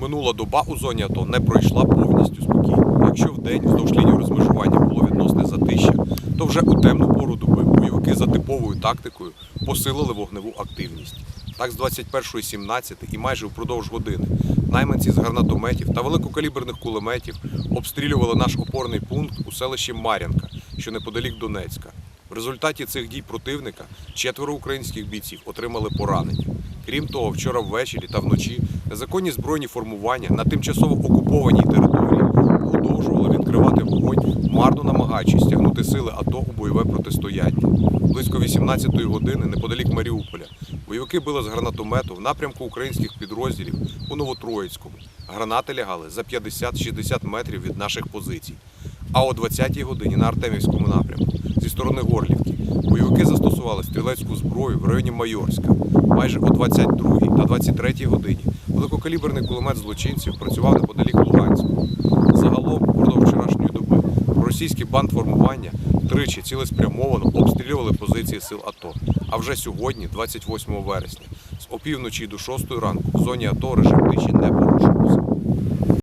Минула доба у зоні АТО не пройшла повністю спокійно. Якщо вдень вздовж лінії розмежування було відносне затища, то вже у темну пору доби бойовики за типовою тактикою посилили вогневу активність. Так, з 21.17 і майже впродовж години найманці з гранатометів та великокаліберних кулеметів обстрілювали наш опорний пункт у селищі Мар'янка, що неподалік Донецька. В результаті цих дій противника четверо українських бійців отримали поранення. Крім того, вчора ввечері та вночі незаконні збройні формування на тимчасово окупованій території продовжували відкривати вогонь, марно намагаючись стягнути сили АТО у бойове протистояння. Близько 18-ї години, неподалік Маріуполя, бойовики били з гранатомету в напрямку українських підрозділів у Новотроїцькому. Гранати лягали за 50-60 метрів від наших позицій. А о 20-й годині на Артемівському напрямку зі сторони Горлівки бойовики застосували стрілецьку зброю в районі Майорська. Майже о 22-й та 23-й годині великокаліберний кулемет злочинців працював неподалік Луганську. Загалом, впродовж вчорашньої доби, російські бандформування тричі цілеспрямовано обстрілювали позиції сил АТО. А вже сьогодні, 28 вересня, з опівночі до 6 ранку в зоні АТО режим тиші не порушувався.